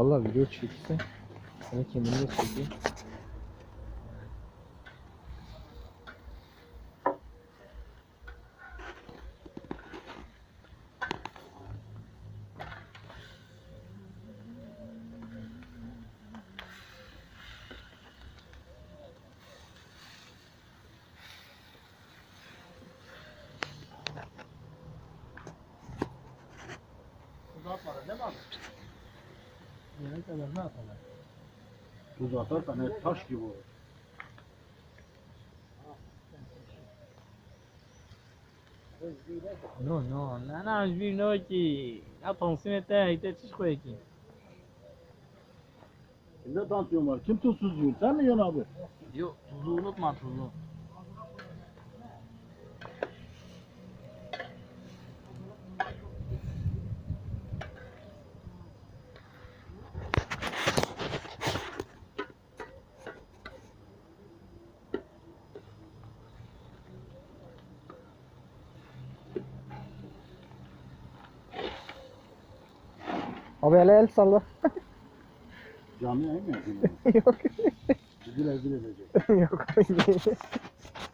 Vallahi video çekse. Sana kendini de çekeyim. Uzatmadan değil mi abi? Ne kadar ne yapalım? Tuz atarsan et taş gibi olur. Non, non, non, non, je vis là qui. Attention, était, était, tu crois qui. Kimde tansiyon var? Kim tuzsuz yiyor? Sen mi yiyorsun abi? Yok, tuzu unutma tuzu. Abi hele el salla. Canlı yayın mı yapıyorsun? Yok. Rezil edecek. Yok.